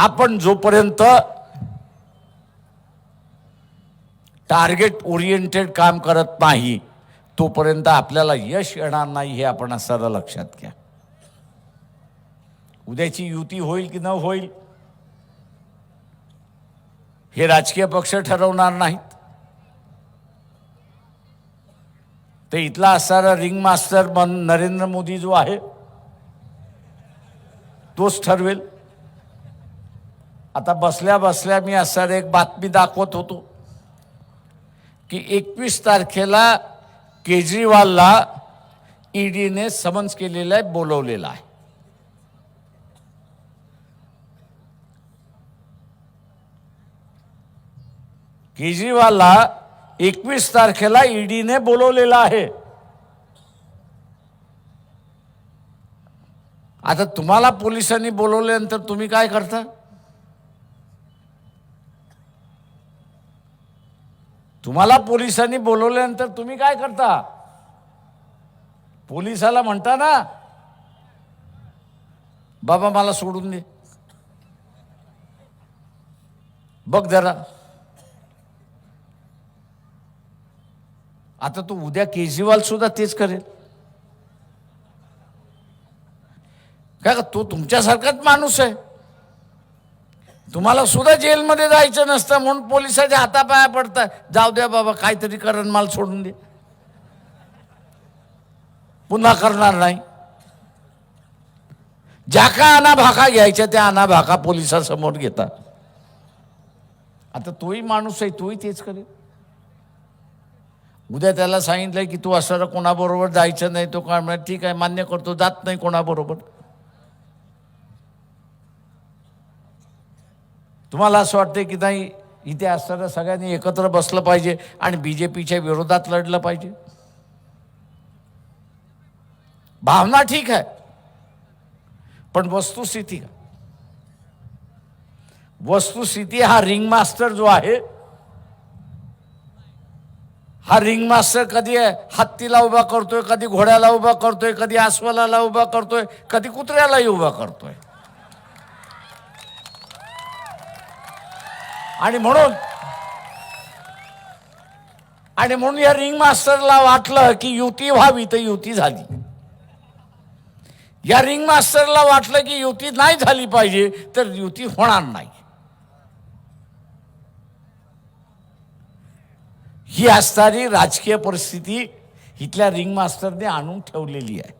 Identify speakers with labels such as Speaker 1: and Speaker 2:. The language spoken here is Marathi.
Speaker 1: आपण जोपर्यंत टार्गेट ओरिएंटेड काम करत नाही तोपर्यंत आपल्याला यश येणार नाही हे आपण असं लक्षात घ्या. उद्याची युती होईल की न होईल हे राजकीय पक्ष ठरवणार नाहीत. ते इथला असणारा रिंग मास्टर मन नरेंद्र मोदी जो आहे तोच ठरवेल. आता बसल्या बसल्या मी असणारी एक बातमी दाखवत होतो की एकवीस तारखेला केजरीवालला ईडीने समन्स केलेलं आहे बोलवलेलं आहे. केजरीवालला एकवीस तारखेला ईडीने बोलवलेला आहे. आता तुम्हाला पोलिसांनी बोलवल्यानंतर तुम्ही काय करता? तुम्हाला पोलिसांनी बोलवल्यानंतर तुम्ही काय करता? पोलिसाला म्हणता ना बाबा मला सोडून दे. बघ जरा. आता तो उद्या केजरीवाल सुद्धा तेच करेल. का का तो तुमच्यासारखाच माणूस आहे. तुम्हाला सुद्धा जेलमध्ये जायचं नसतं म्हणून पोलिसाच्या हातापाया पडतात जाऊ द्या बाबा काहीतरी करण माल सोडून दे. पुन्हा करणार नाही. ज्या का अनाभाका घ्यायच्या त्या अनाभाका पोलिसासमोर घेतात. आता तोही माणूस आहे तोही तेच करेल. उद्या त्याला सांगितलंय की तू असं कोणाबरोबर जायचं नाही तो काय म्हणा ठीक आहे मान्य करतो जात नाही कोणाबरोबर. तुम्हाला असं वाटतं की नाही इथे असताना सगळ्यांनी एकत्र बसलं पाहिजे आणि बी जे पीच्या विरोधात लढलं पाहिजे? भावना ठीक आहे पण वस्तुस्थिती का? वस्तुस्थिती हा रिंग मास्टर जो आहे हा रिंग मास्टर कधी आहे हत्तीला उभा करतोय कधी घोड्याला उभा करतोय कधी आस्वलाला उभा करतोय कधी कुत्र्यालाही उभा करतोय. आणि म्हणून आणि म्हणून या रिंग मास्टरला वाटलं की युती व्हावी तर युती झाली. या रिंग मास्टरला वाटलं की युती नाही झाली पाहिजे तर युती होणार नाही. ही असणारी राजकीय परिस्थिती इथल्या रिंग मास्टरने आणून ठेवलेली आहे.